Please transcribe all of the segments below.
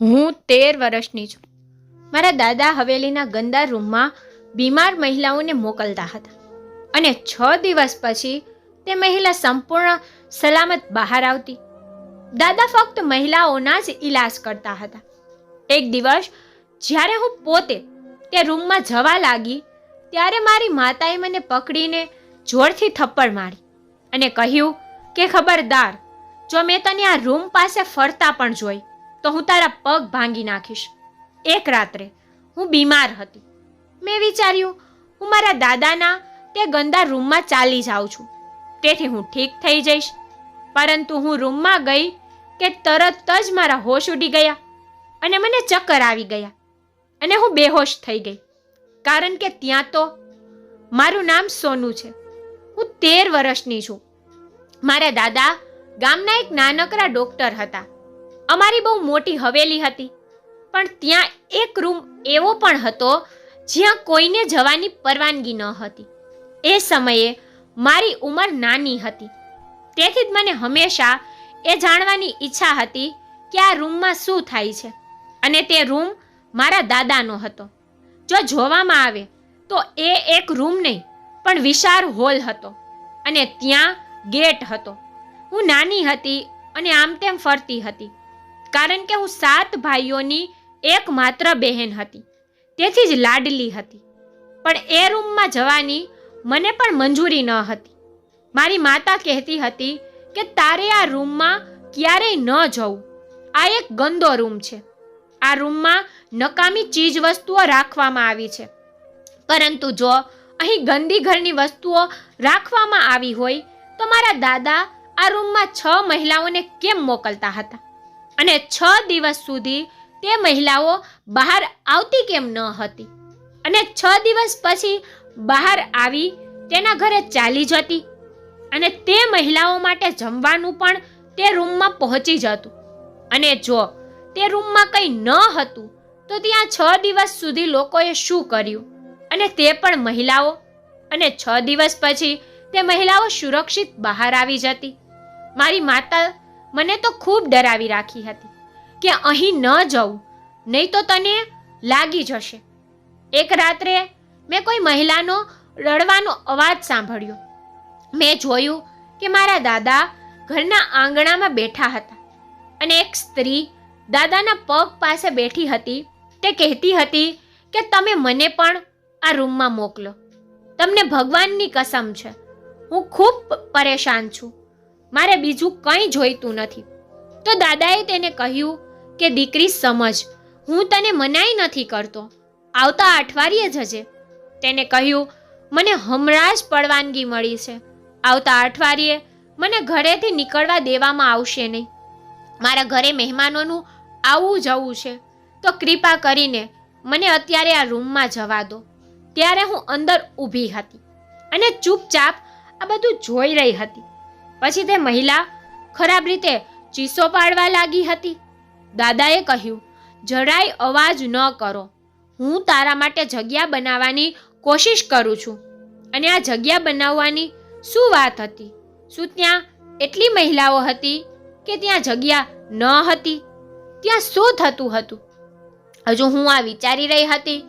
હું તેર વર્ષની છું. મારા દાદા હવેલીના ગંદા રૂમમાં બીમાર મહિલાઓને મોકલતા હતા અને છ દિવસ પછી તે મહિલા સંપૂર્ણ સલામત બહાર આવતી. દાદા ફક્ત મહિલાઓના જ ઈલાજ કરતા હતા. એક દિવસ જ્યારે હું પોતે તે રૂમમાં જવા લાગી ત્યારે મારી માતાએ મને પકડીને જોરથી થપ્પડ મારી અને કહ્યું કે ખબરદાર, જો મેં તને આ રૂમ પાસે ફરતા પણ જોઈ તો હું તારા પગ ભાંગી નાખીશ. એક રાત્રે હું બીમાર હતી. મેં વિચાર્યું, હું મારા દાદાના તે ગંદા રૂમમાં ચાલી જાઉં છું. તેથી હું ઠીક થઈ જઈશ. પરંતુ હું રૂમમાં ગઈ કે તરત જ મારા હોશ ઉડી ગયા અને મને ચક્કર આવી ગયા અને હું બેહોશ થઈ ગઈ. કારણ કે ત્યાં તો મારું નામ સોનું છે. હું તેર વર્ષની છું. મારા દાદા ગામના એક નાનકડા ડોક્ટર હતા. અમારી બહુ મોટી હવેલી હતી. પણ ત્યાં એક રૂમ એવો પણ હતો જ્યાં કોઈને જવાની પરવાનગી ન હતી. એ સમયે મારી ઉંમર નાની હતી. તેથી જ મને હંમેશા એ જાણવાની ઈચ્છા હતી કે આ રૂમમાં શું થાય છે. અને તે રૂમ મારા દાદાનો હતો. જો જોવામાં આવે તો એ એક રૂમ નહીં, પણ વિશાળ હોલ હતો અને ત્યાં ગેટ હતો. હું નાની હતી અને આમ તેમ ફરતી હતી. કારણ કે હું સાત ભાઈઓની એકમાત્ર બહેન હતી. તેથી જ લાડલી હતી. પણ એ રૂમમાં જવાની મને પણ મંજૂરી ન હતી. મારી માતા કહેતી હતી કે તારે આ રૂમમાં ક્યારેય ન જવું. આ એક ગંદો રૂમ છે. આ રૂમમાં નકામી ચીજ વસ્તુઓ રાખવામાં આવી છે. પરંતુ જો અહીં ગંદી ઘરની વસ્તુઓ રાખવામાં આવી હોય, તો મારા દાદા આ રૂમમાં છ મહિલાઓને કેમ મોકલતા હતા? અને છ દિવસ સુધી તે મહિલાઓ બહાર આવતી કેમ ન હતી. અને છ દિવસ પછી બહાર આવી તેના ઘરે ચાલી જતી અને તે મહિલાઓ માટે જમવાનું પણ તે રૂમમાં પહોંચી જતું. અને જો તે રૂમમાં કંઈ ન હતું, તો ત્યાં છ દિવસ સુધી લોકોએ શું કર્યું? અને તે પણ મહિલાઓ. અને છ દિવસ પછી તે મહિલાઓ સુરક્ષિત બહાર આવી જતી. મારી માતા મને તો ખૂબ ડરાવી રાખી હતી કે અહીં ન જવું નહીં તો તને લાગી જશે. એક રાત્રે મેં કોઈ મહિલાનો રડવાનો અવાજ સાંભળ્યો. મેં જોયું કે મારા દાદા ઘરના આંગણામાં બેઠા હતા અને એક સ્ત્રી દાદાના પગ પાસે બેઠી હતી. તે કહેતી હતી કે તમે મને પણ આ રૂમમાં મોકલો. તમને ભગવાનની કસમ છે. હું ખૂબ પરેશાન છું. મારે બીજું કંઈ જોઈતું નથી. તો દાદાએ તેને કહ્યું કે, દીકરી, સમજ. હું તને મનાઈ નથી કરતો. આવતા અઠવાડિયે જજે. તેને કહ્યું, મને હમણાં જ પરવાનગી મળી છે. આવતા અઠવાડિયે મને ઘરેથી નીકળવા દેવામાં આવશે નહીં. મારા ઘરે મહેમાનોનું આવવું જવું છે. તો કૃપા કરીને મને અત્યારે આ રૂમમાં જવા દો. ત્યારે હું અંદર ઊભી હતી અને ચૂપચાપ આ બધું જોઈ રહી હતી. પછી તે મહિલા ખરાબ રીતે ચીસો પાડવા લાગી હતી. દાદાએ કહ્યું, જરાય અવાજ ન કરો. હું તારા માટે જગ્યા બનાવવાની કોશિશ કરું છું. અને આ જગ્યા બનાવવાની શું વાત હતી? શું ત્યાં એટલી મહિલાઓ હતી કે ત્યાં જગ્યા ન હતી? ત્યાં શું થતું હતું? હજુ હું આ વિચારી રહી હતી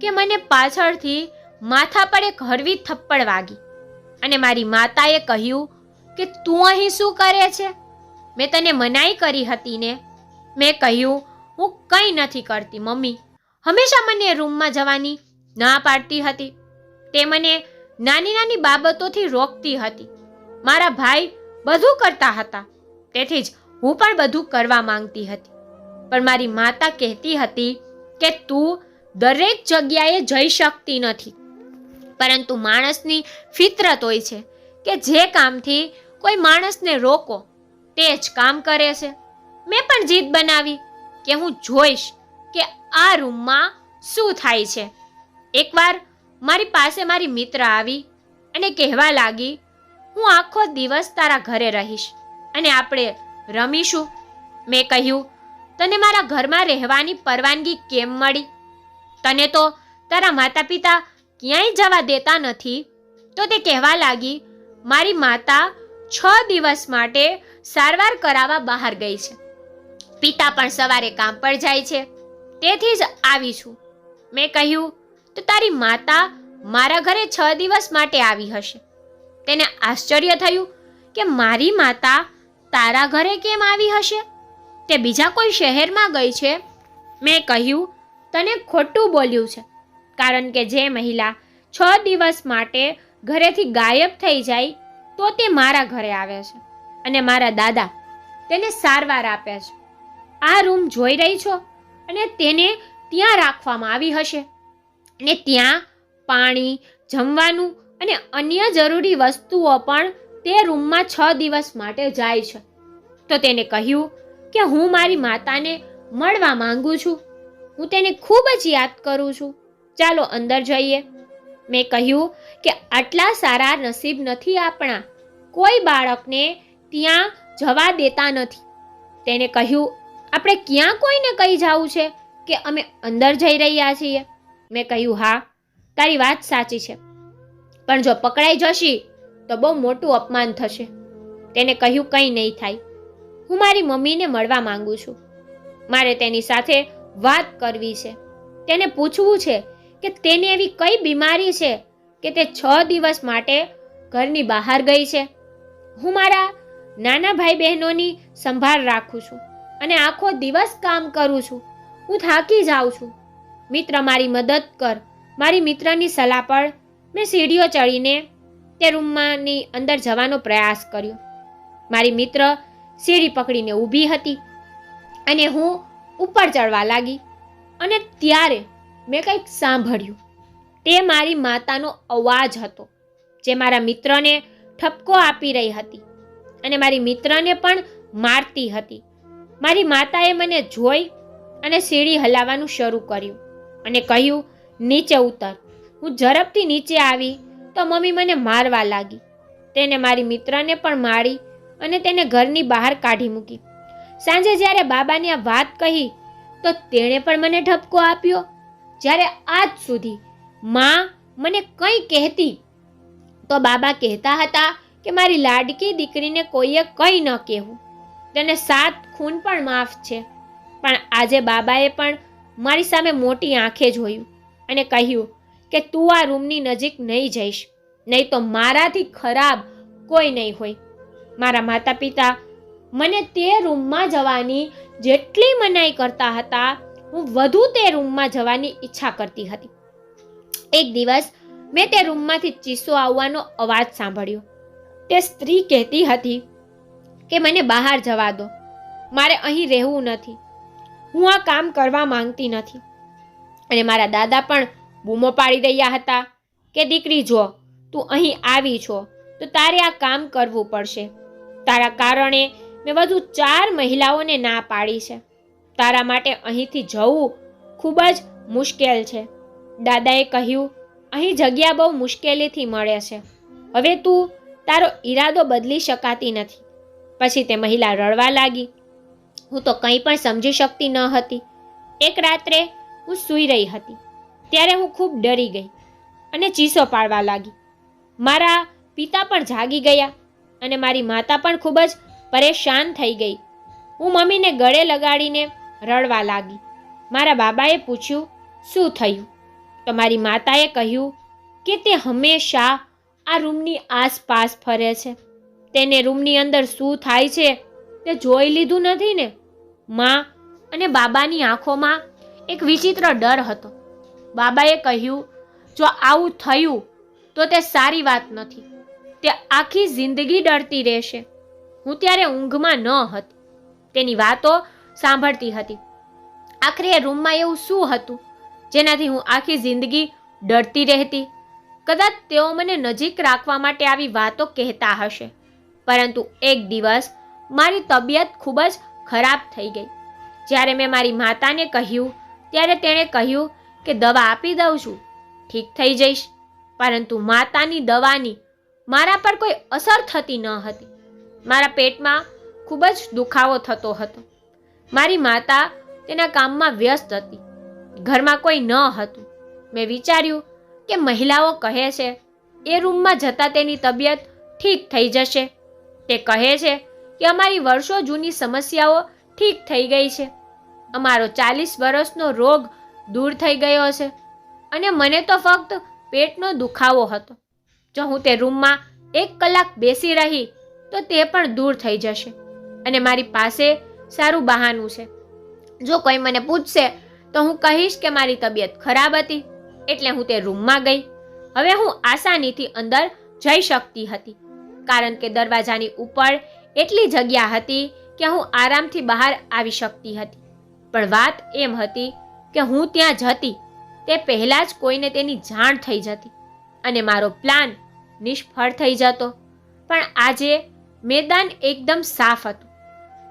કે મને પાછળથી માથા પર એક હળવી થપ્પડ વાગી. અને મારી માતાએ કહ્યું કે તું અહીં શું કરે છે? મેં તને મનાઈ કરી હતી ને. મેં કહ્યું, હું કંઈ નથી કરતી, મમ્મી. હંમેશા મને રૂમમાં જવાની ના પાડતી હતી. તે મને નાની નાની બાબતોથી રોકતી હતી. મારા ભાઈ બધું કરતા હતા. તેથી જ હું પણ બધું કરવા માંગતી હતી. પણ મારી માતા કહેતી હતી કે તું દરેક જગ્યાએ જઈ શકતી નથી. પરંતુ માણસની ફિતરત હોય છે કે જે કામથી કોઈ માણસને રોકો, તે જ કામ કરે છે. મેં પણ જીદ બનાવી કે હું જોઈશ કે આ રૂમમાં શું થાય છે. એકવાર મારી પાસે મારી મિત્ર આવી અને કહેવા લાગી, હું આખો દિવસ તારા ઘરે રહીશ અને આપણે રમીશું. મેં કહ્યું, તને મારા ઘરમાં રહેવાની પરવાનગી કેમ મળી? તને તો તારા માતા પિતા ક્યાંય જવા દેતા નથી. તો તે કહેવા લાગી, મારી માતા છ દિવસ માટે સારવાર કરાવવા બહાર ગઈ છે. પિતા પણ સવારે કામ પર જાય છે. તેથી જ આવી છું. મેં કહ્યું, તો તારી માતા મારા ઘરે છ દિવસ માટે આવી હશે. તેને આશ્ચર્ય થયું કે મારી માતા તારા ઘરે કેમ આવી હશે? તે બીજા કોઈ શહેરમાં ગઈ છે? મેં કહ્યું, તને ખોટું બોલ્યું છે. કારણ કે જે મહિલા છ દિવસ માટે ઘરેથી ગાયબ થઈ જાય તો તે મારા ઘરે આવે છે અને મારા દાદા તેને સારવાર આપે છે. આ રૂમ જોઈ રહી છો અને તેને ત્યાં રાખવામાં આવી હશે. અને ત્યાં પાણી, જમવાનું અને અન્ય જરૂરી વસ્તુઓ પણ તે રૂમમાં છ દિવસ માટે જાય છે. તો તેને કહ્યું કે હું મારી માતાને મળવા માંગુ છું. હું તેને ખૂબ જ યાદ કરું છું. ચાલો અંદર જઈએ. મેં કહ્યું કે આટલા સારા નસીબ નથી આપણા. કોઈ બાળકને ત્યાં જવા દેતા નથી. તેને કહ્યું, આપણે ક્યાં કોઈને કહી જવું છે કે અમે અંદર જઈ રહ્યા છીએ? મેં કહ્યું, હા, તારી વાત સાચી છે. પણ જો પકડાઈ જશી, તો બહુ મોટું અપમાન થશે. તેને કહ્યું, કંઈ નહીં થાય. હું મારી મમ્મીને મળવા માંગુ છું. મારે તેની સાથે વાત કરવી છે. તેને પૂછવું છે કે તેને એવી કઈ બીમારી છે કે તે છ દિવસ માટે ઘરની બહાર ગઈ છે? હું મારા નાના ભાઈ બહેનોની સંભાળ રાખું છું અને આખો દિવસ કામ કરું છું. હું થાકી જાઉં છું. મિત્ર મારી મદદ કર. મારી મિત્રની સલાહ પર મેં સીડીઓ ચડીને તે રૂમમાંની અંદર જવાનો પ્રયાસ કર્યો. મારી મિત્ર સીડી પકડીને ઊભી હતી અને હું ઉપર ચડવા લાગી અને ત્યારે મેં કંઈક સાંભળ્યું. તે મારી માતાનો અવાજ હતો, જે મારા મિત્રને ઠપકો આપી રહી હતી અને મારી મિત્રને પણ મારતી હતી. મારી માતાએ મને જોઈ અને સીડી હલાવવાનું શરૂ કર્યું અને કહ્યું, નીચે ઉતર. હું ઝડપથી નીચે આવી તો મમ્મી મને મારવા લાગી. તેને મારી મિત્રને પણ મારી અને તેને ઘરની બહાર કાઢી મૂકી. સાંજે જ્યારે બાબાની આ વાત કહી, તો તેણે પણ મને ઠપકો આપ્યો જ્યારે આજ સુધી માં મને કંઈ કહેતી, તો બાબા કહેતા હતા કે મારી લાડકી દીકરીને કોઈએ કંઈ ન કહેવું. તેને સાત ખૂન પણ માફ છે. પણ આજે બાબાએ પણ મારી સામે મોટી આંખે જોયું અને કહ્યું કે તું આ રૂમની નજીક નહીં જઈશ, નહીં તો મારાથી ખરાબ કોઈ નહીં હોય. મારા માતા પિતા મને તે રૂમમાં જવાની જેટલી મનાઈ કરતા હતા હું વધુ તે રૂમમાં જવાની ઈચ્છા કરતી હતી. એક દિવસ મેં તે રૂમમાંથી ચીસો આવવાનો અવાજ સાંભળ્યો. તે સ્ત્રી કહેતી હતી કે મને બહાર જવા દો. મારે અહીં રહેવું નથી. હું આ કામ કરવા માંગતી નથી. અને મારા દાદા પણ બૂમો પાડી રહ્યા હતા કે, દીકરી, જો, તું અહીં આવી છો, તો તારે આ કામ કરવું પડશે. તારા કારણે મેં વધુ ચાર મહિલાઓને ના પાડી છે. તારા માટે અહીંથી જવું ખૂબ જ મુશ્કેલ છે. દાદાએ કહ્યું, અહીં જગ્યા બહુ મુશ્કેલીથી મળે છે. હવે તું તારો ઈરાદો બદલી શકાતી નથી. પછી તે મહિલા રડવા લાગી. હું તો કંઈ પણ સમજી શકતી ન હતી. એક રાત્રે હું સૂઈ રહી હતી. ત્યારે હું ખૂબ ડરી ગઈ અને ચીસો પાડવા લાગી. મારા પિતા પણ જાગી ગયા અને મારી માતા પણ ખૂબ જ પરેશાન થઈ ગઈ. હું મમ્મીને ગળે લગાડીને રડવા લાગી. મારા બાબાએ પૂછ્યું, શું થયું? તો મારી માતાએ કહ્યું કે તે હંમેશા આ રૂમની આસપાસ ફરે છે. તેને રૂમની અંદર શું થાય છે તે જોઈ લીધું નથી ને? માં અને બાબાની આંખોમાં એક વિચિત્ર ડર હતો. બાબાએ કહ્યું, જો આવું થયું તો તે સારી વાત નથી. તે આખી જિંદગી ડરતી રહેશે. હું ત્યારે ઊંઘમાં ન હતી. તેની વાતો સાંભળતી હતી. આખરે એ રૂમમાં એવું શું હતું? જેનાથી હું આખી જિંદગી ડરતી રહેતી. કદાચ તેઓ મને નજીક રાખવા માટે આવી વાતો કહેતા હશે. પરંતુ એક દિવસ મારી તબિયત ખૂબ જ ખરાબ થઈ ગઈ. જ્યારે મેં મારી માતાને કહ્યું, ત્યારે તેણે કહ્યું કે દવા આપી દઉં છું, ઠીક થઈ જઈશ. પરંતુ માતાની દવાની મારા પર કોઈ અસર થતી ન હતી. મારા પેટમાં ખૂબ જ દુખાવો થતો હતો. મારી માતા તેના કામમાં વ્યસ્ત હતી. ઘરમાં કોઈ ન હતું. મેં વિચાર્યું કે મહિલાઓ કહે છે, એ રૂમમાં જતાં તેની તબિયત ઠીક થઈ જશે. તે કહે છે કે અમારી વર્ષો જૂની સમસ્યાઓ ઠીક થઈ ગઈ છે. અમારો ચાલીસ વર્ષનો રોગ દૂર થઈ ગયો છે અને મને તો ફક્ત પેટનો દુખાવો હતો. જો હું તે રૂમમાં એક કલાક બેસી રહી, તો તે પણ દૂર થઈ જશે અને મારી પાસે સારું બહાનું છે. જો કોઈ મને પૂછશે, તો હું કહીશ કે મારી તબિયત ખરાબ હતી, એટલે હું તે રૂમમાં ગઈ. હવે હું આસાનીથી અંદર જઈ શકતી હતી, કારણ કે દરવાજાની ઉપર એટલી જગ્યા હતી કે હું આરામથી બહાર આવી શકતી હતી. પણ વાત એમ હતી કે હું ત્યાં જતી, તે પહેલાં જ કોઈને તેની જાણ થઈ જતી અને મારો પ્લાન નિષ્ફળ થઈ જતો. પણ આજે મેદાન એકદમ સાફ હતું.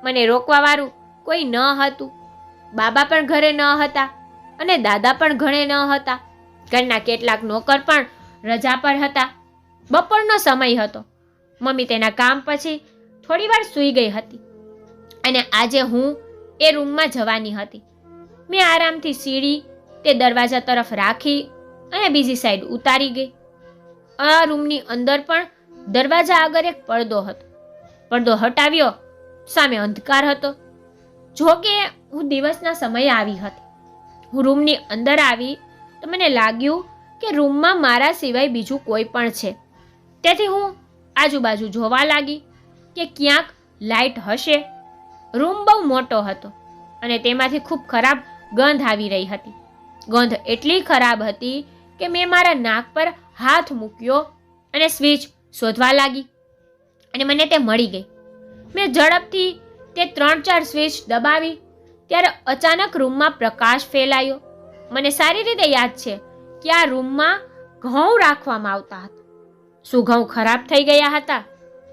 મને રોકવાવાળું કોઈ ન હતું. બાબા પણ ઘરે ન હતા અને દાદા પણ ઘરે ન હતા. ઘરના કેટલાક નોકર પણ રજા પર હતા. બપોરનો સમય હતો. મમ્મી તેના કામ પછી થોડીવાર સૂઈ ગઈ હતી અને આજે હું એ રૂમમાં જવાની હતી. મેં આરામથી સીડી તે દરવાજા તરફ રાખી અને બીજી સાઈડ ઉતારી ગઈ. આ રૂમની અંદર પણ દરવાજા આગળ એક પડદો હતો. પડદો હટાવ્યો સામે અંધકાર હતો. જો કે હું દિવસના સમયે આવી હતી. હું રૂમની અંદર આવી તો મને લાગ્યું કે રૂમમાં મારા સિવાય બીજું કોઈ પણ છે. તેથી હું આજુબાજુ જોવા લાગી કે ક્યાંક લાઈટ હશે. રૂમ બહુ મોટો હતો અને તેમાંથી ખૂબ ખરાબ ગંધ આવી રહી હતી. ગંધ એટલી ખરાબ હતી કે મેં મારા નાક પર હાથ મૂક્યો અને સ્વિચ શોધવા લાગી અને મને તે મળી ગઈ. મેં ઝડપથી તે ત્રણ ચાર સ્વિચ દબાવી, ત્યારે અચાનક રૂમમાં પ્રકાશ ફેલાયો. મને સારી રીતે યાદ છે કે આ રૂમમાં ઘઉં રાખવામાં આવતા હતા. શું ઘઉં ખરાબ થઈ ગયા હતા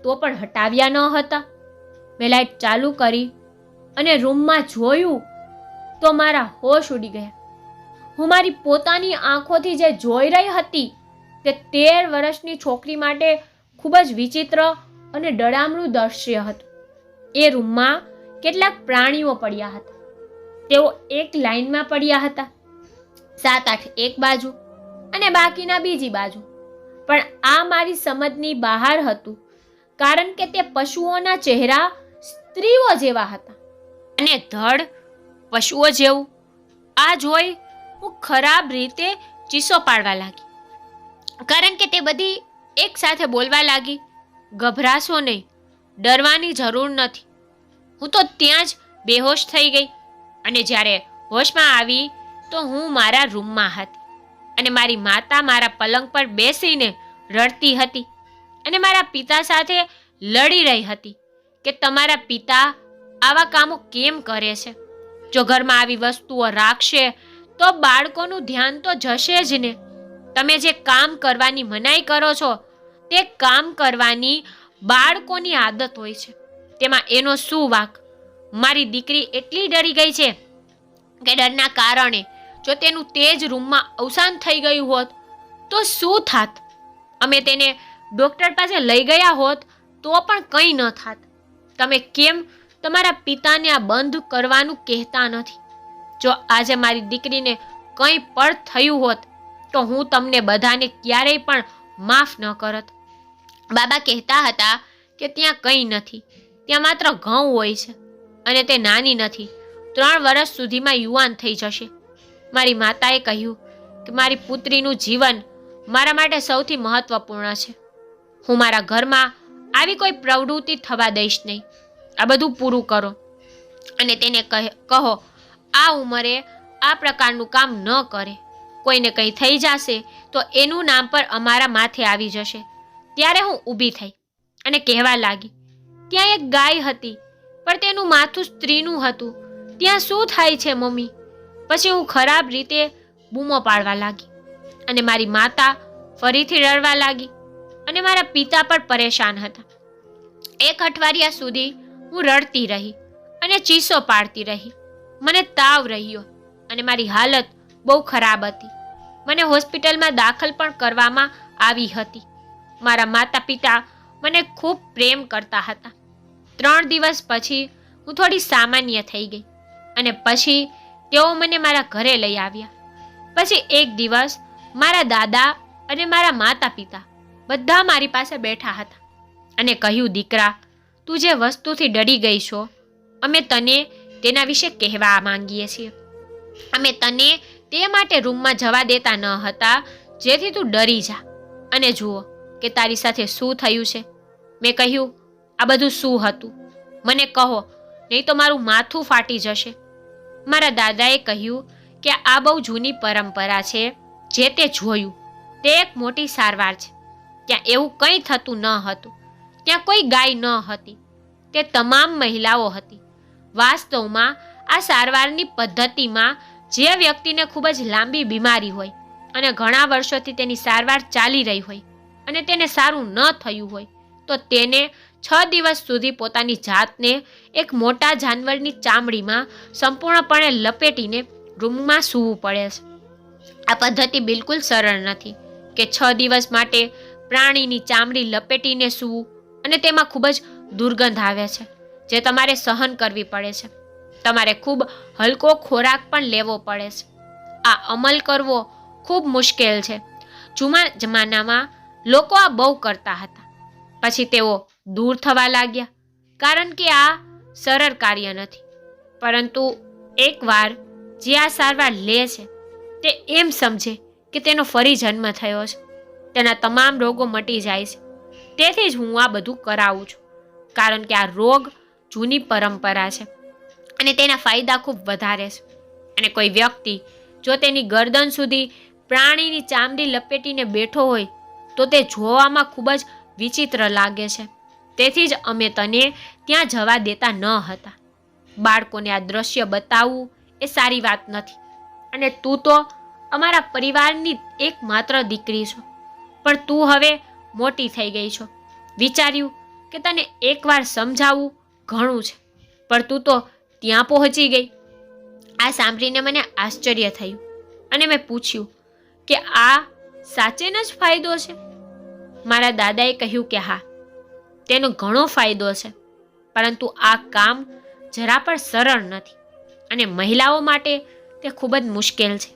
તો પણ હટાવ્યા ન હતા. મેં લાઈટ ચાલુ કરી અને રૂમમાં જોયું તો મારા હોશ ઉડી ગયા. હું મારી પોતાની આંખોથી જે જોઈ રહી હતી તે તેર વર્ષની છોકરી માટે ખૂબ જ વિચિત્ર અને ડડામણું દ્રશ્ય હતું. એ રૂમમાં કેટલાક પ્રાણીઓ પડ્યા હતા. તેઓ એક લાઈનમાં પડ્યા હતા. સાત આઠ એક બાજુ અને બાકીના બીજી બાજુ. પણ આ મારી સમજની બહાર હતું, કારણ કે તે પશુઓના ચહેરા સ્ત્રીઓ જેવા હતા અને ધડ પશુઓ જેવું. આ જોઈ હું ખરાબ રીતે ચીસો પાડવા લાગી, કારણ કે તે બધી એકસાથે બોલવા લાગી, ગભરાશો નહીં. ડરવાની જરૂર નથી. હું તો ત્યાં જ બેહોશ થઈ ગઈ અને જ્યારે હોશમાં આવી તો હું મારા રૂમમાં હતી અને મારી માતા મારા પલંગ પર બેસીને રડતી હતી અને મારા પિતા સાથે લડી રહી હતી કે તમારા પિતા આવા કામો કેમ કરે છે? જો ઘરમાં આવી વસ્તુઓ રાખશે તો બાળકોનું ધ્યાન તો જશે જ ને. તમે જે કામ કરવાની મનાઈ કરો છો તે કામ કરવાની બાળકોની આદત હોય છે. તેમાં એનો શું વાક? મારી દીકરી એટલી ડરી ગઈ છે કે ડરના કારણે જો તેનું તે જ રૂમમાં અવસાન થઈ ગયું હોત, તો શું થાત? અમે તેને ડૉક્ટર પાસે લઈ ગયા હોત, તો પણ કંઈ ન થાત. તમે કેમ તમારા પિતાને આ બંધ કરવાનું કહેતા નથી? જો આજે મારી દીકરીને કંઈ પણ થયું હોત, તો હું તમને બધાને ક્યારેય પણ માફ ન કરત. બાબા કહેતા હતા કે ત્યાં કંઈ નથી. ત્યાં માત્ર ઘઉં હોય છે અને તે નાની નથી. ત્રણ વર્ષ સુધીમાં યુવાન થઈ જશે. મારી માતાએ કહ્યું કે મારી પુત્રીનું જીવન મારા માટે સૌથી મહત્વપૂર્ણ છે. હું મારા ઘરમાં આવી કોઈ પ્રવૃત્તિ થવા દઈશ નહીં. આ બધું પૂરું કરો. અને તેને કહે- આ ઉંમરે આ પ્રકારનું કામ ન કરે. કોઈને કંઈ થઈ જશે તો એનું નામ પર અમારા માથે આવી જશે. ત્યારે હું ઊભી થઈ અને કહેવા લાગી, ત્યાં એક ગાય હતી, પણ તેનું માથું સ્ત્રીનું હતું. ત્યાં શું થાય છે, મમ્મી? પછી હું ખરાબ રીતે બૂમો પાડવા લાગી અને મારી માતા ફરીથી રડવા લાગી અને મારા પિતા પણ પરેશાન હતા. એક અઠવાડિયા સુધી હું રડતી રહી અને ચીસો પાડતી રહી. મને તાવ રહ્યો અને મારી હાલત બહુ ખરાબ હતી. મને હોસ્પિટલમાં દાખલ પણ કરવામાં આવી હતી. મારા માતા પિતા મને ખૂબ પ્રેમ કરતા હતા. ત્રણ દિવસ પછી હું થોડી સામાન્ય થઈ ગઈ અને પછી તેઓ મને મારા ઘરે લઈ આવ્યા. પછી એક દિવસ મારા દાદા અને મારા માતા પિતા બધા મારી પાસે બેઠા હતા અને કહ્યું, દીકરા, તું જે વસ્તુથી ડરી ગઈ છો, અમે તને તેના વિશે કહેવા માંગીએ છીએ. અમે તને તે માટે રૂમમાં જવા દેતા ન હતા, જેથી તું ડરી જા. અને જુઓ કે તારી સાથે શું થયું છે? મેં કહ્યું, આ બધું શું હતું? મને કહો, નહીં તો મારું માથું ફાટી જશે. મારા દાદાએ કહ્યું કે આ બહુ જૂની પરંપરા છે, જે તે જોયું. તે એક મોટી સારવાર છે. ત્યાં એવું કંઈ થતું ન હતું. ત્યાં કોઈ ગાય ન હતી. તે તમામ મહિલાઓ હતી. વાસ્તવમાં, આ સારવારની પદ્ધતિમાં જે વ્યક્તિને ખૂબ જ લાંબી બીમારી હોય અને ઘણા વર્ષોથી તેની સારવાર ચાલી રહી હોય અને તેને સારું ન થયું હોય, તો તેને છ દિવસ સુધી પોતાની જાતને એક મોટા જાનવરની ચામડીમાં સંપૂર્ણપણે લપેટીને રૂમમાં સૂવું પડે છે. આ પદ્ધતિ બિલકુલ સરળ નથી કે છ દિવસ માટે પ્રાણીની ચામડી લપેટીને સૂવું અને તેમાં ખૂબ જ દુર્ગંધ આવે છે, જે તમારે સહન કરવી પડે છે. તમારે ખૂબ હલકો ખોરાક પણ લેવો પડે છે. આ અમલ કરવો ખૂબ મુશ્કેલ છે. જૂના જમાનામાં લોકો આ બહુ કરતા હતા. પછી તેઓ દૂર થવા લાગ્યા, કારણ કે આ સરળ કાર્ય નથી. પરંતુ એકવાર જે આ સારવાર લે છે, તે એમ સમજે કે તેનો ફરી જન્મ થયો છે. તેના તમામ રોગો મટી જાય છે. તેથી જ હું આ બધું કરાવું છું, કારણ કે આ રોગ જૂની પરંપરા છે અને તેના ફાયદા ખૂબ વધારે છે. અને કોઈ વ્યક્તિ જો તેની ગરદન સુધી પ્રાણીની ચામડી લપેટીને બેઠો હોય તો તે જોવામાં ખૂબ જ વિચિત્ર લાગે છે. તેથી જ અમે તને ત્યાં જવા દેતા ન હતા. બાળકોને આ દ્રશ્ય બતાવવું એ સારી વાત નથી. અને તું તો અમારા પરિવારની એકમાત્ર દીકરી છો. પણ તું હવે મોટી થઈ ગઈ છો. વિચાર્યું કે તને એકવાર સમજાવવું ઘણું છે. પણ તું તો ત્યાં પહોંચી ગઈ. આ સાંભળીને મને આશ્ચર્ય થયું. અને મેં પૂછ્યું કે આ સાચેનો જ ફાયદો છે. મારા દાદાએ કહ્યું કે હા, તેનો ઘણો ફાયદો છે, પરંતુ આ કામ જરા પણ સરળ નથી અને મહિલાઓ માટે તે ખૂબ જ મુશ્કેલ છે.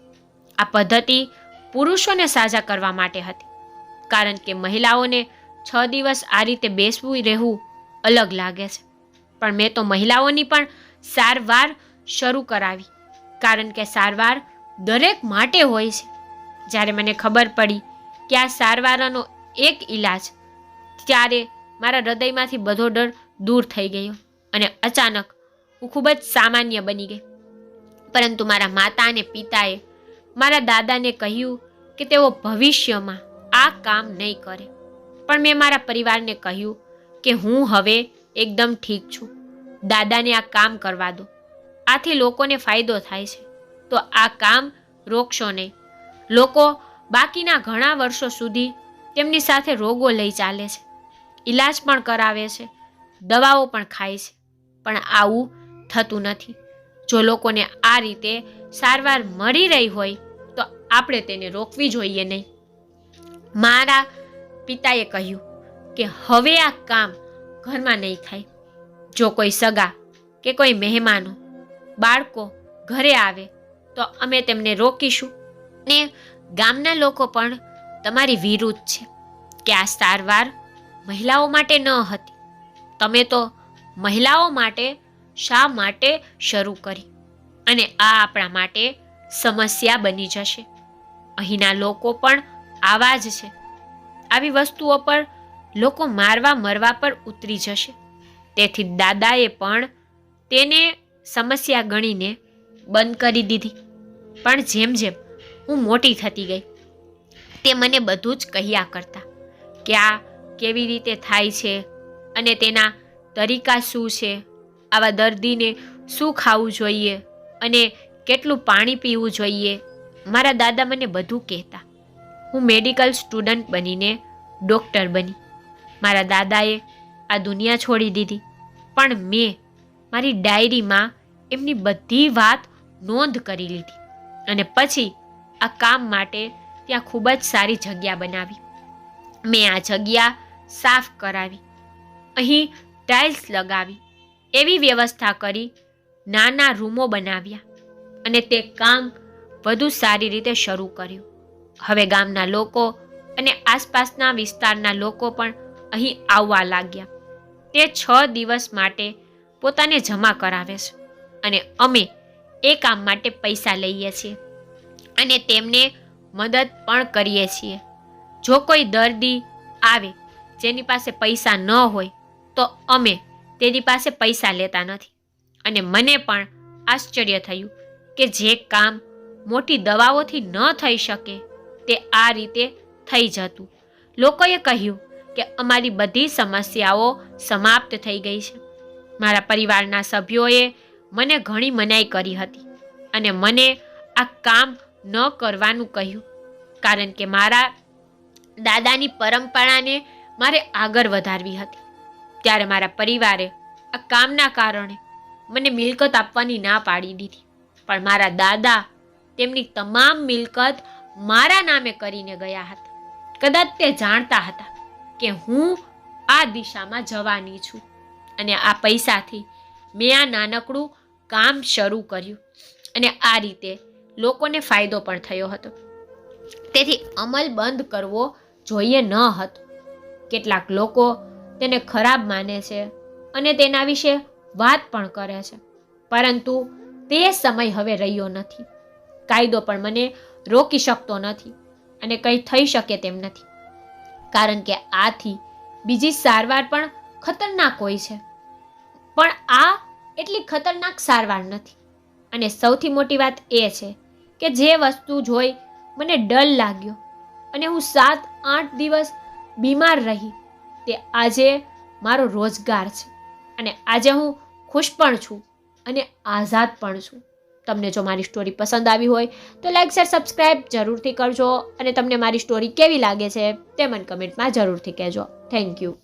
આ પદ્ધતિ પુરુષોને સાજા કરવા માટે હતી, કારણ કે મહિલાઓને છ દિવસ આ રીતે બેસવું રહેવું અલગ લાગે છે. પણ મેં તો મહિલાઓની પણ સારવાર શરૂ કરાવી, કારણ કે સારવાર દરેક માટે હોય છે. જ્યારે મને ખબર પડી કે આ સારવારનો એક ઈલાજ, ત્યારે મારા હૃદયમાંથી બધો ડર દૂર થઈ ગયો અને અચાનક હું ખૂબ જ સામાન્ય બની ગઈ. પરંતુ મારા માતા અને પિતાએ મારા દાદાને કહ્યું કે તેઓ ભવિષ્યમાં આ કામ નહીં કરે. પણ મેં મારા પરિવારને કહ્યું કે હું હવે એકદમ ઠીક છું. દાદાને આ કામ કરવા દો. આથી લોકોને ફાયદો થાય છે. તો આ કામ રોકશો નહીં. લોકો બાકીના ઘણા વર્ષો સુધી તેમની સાથે રોગો લઈ ચાલે છે. ઈલાજ પણ કરાવે છે. દવાઓ પણ ખાય છે. પણ આવું થતું નથી. જો લોકોને આ રીતે સારવાર મળી રહી હોય, તો આપણે તેને રોકવી જોઈએ નહીં. મારા પિતાએ કહ્યું કે હવે આ કામ ઘરમાં નહીં થાય. જો કોઈ સગા કે કોઈ મહેમાનો બાળકો ઘરે આવે, તો અમે તેમને રોકીશું. ને ગામના લોકો પણ તમારી વિરુદ્ધ છે કે આ સારવાર મહિલાઓ માટે ન હતી. તમે તો મહિલાઓ માટે શા માટે શરૂ કરી? અને આ આપણા માટે સમસ્યા બની જશે. અહીંના લોકો પણ આવા જ છે. આવી વસ્તુઓ પર લોકો મારવા મરવા પર ઉતરી જશે. તેથી દાદાએ પણ તેને સમસ્યા ગણીને બંધ કરી દીધી. પણ જેમ જેમ હું મોટી થતી ગઈ. તે મને બધું જ કહ્યા કરતા કે આ કેવી રીતે થાય છે અને તેના તરીકા શું છે? આવા દર્દીને શું ખાવું જોઈએ અને કેટલું પાણી પીવું જોઈએ? મારા દાદા મને બધું કહેતા. હું મેડિકલ સ્ટુડન્ટ બનીને ડૉક્ટર બની. મારા દાદાએ આ દુનિયા છોડી દીધી. પણ મેં મારી ડાયરીમાં એમની બધી વાત નોંધ કરી લીધી. અને પછી આ કામ માટે ત્યાં ખૂબ જ સારી જગ્યા બનાવી. મેં આ જગ્યા સાફ કરાવી. અહીં ટાઇલ્સ લગાવી. એવી વ્યવસ્થા કરી નાના રૂમો બનાવ્યા અને તે કામ વધુ સારી રીતે શરૂ કર્યું. હવે ગામના લોકો અને આસપાસના વિસ્તારના લોકો પણ અહીં આવવા લાગ્યા. તે છ દિવસ માટે પોતાને જમા કરાવે છે અને અમે એ કામ માટે પૈસા લઈએ છીએ. અને તેમને મદદ પણ કરીએ છીએ. જો કોઈ દર્દી આવે, જેની પાસે પૈસા ન હોય, તો અમે તેની પાસે પૈસા લેતા નથી. અને મને પણ આશ્ચર્ય થયું કે જે કામ મોટી દવાઓથી ન થઈ શકે, તે આ રીતે થઈ જતું. લોકોએ કહ્યું કે અમારી બધી સમસ્યાઓ સમાપ્ત થઈ ગઈ છે. મારા પરિવારના સભ્યોએ મને ઘણી મનાઈ કરી હતી અને મને આ કામ ન કરવાનું કહ્યું. કારણ કે મારા દાદાની પરંપરાને મારે આગળ વધારવી હતી. ત્યારે મારા પરિવારે આ કામના કારણે મને મિલકત આપવાની ના પાડી દીધી. પણ મારા દાદા તેમની તમામ મિલકત મારા નામે કરીને ગયા હતા. કદાચ તે જાણતા હતા કે હું આ દિશામાં જવાની છું. અને આ પૈસાથી મેં આ નાનકડું કામ શરૂ કર્યું. અને આ રીતે લોકોને ફાયદો પણ થયો હતો. તેથી અમલ બંધ કરવો જોઈએ ન હતો. કેટલાક લોકો તેને ખરાબ માને છે અને તેના વિશે વાત પણ કરે છે. પરંતુ તે સમય હવે રહ્યો નથી. કાયદો પણ મને રોકી શકતો નથી અને કંઈ થઈ શકે તેમ નથી. કારણ કે આથી બીજી સારવાર પણ ખતરનાક હોય છે. પણ આ એટલી ખતરનાક સારવાર નથી. અને સૌથી મોટી વાત એ છે કે જે વસ્તુ જોઈ મને ડર લાગ્યો અને હું સાત આઠ દિવસ બીમાર રહી. તે આજે મારો રોજગાર છે અને આજે હું ખુશ પણ છું અને આઝાદ પણ છું. તમને જો મારી સ્ટોરી પસંદ આવી હોય તો લાઈક શેર સબસ્ક્રાઈબ જરૂરથી કરજો અને તમને મારી સ્ટોરી કેવી લાગે છે તે મને કમેન્ટમાં જરૂરથી કહેજો. Thank you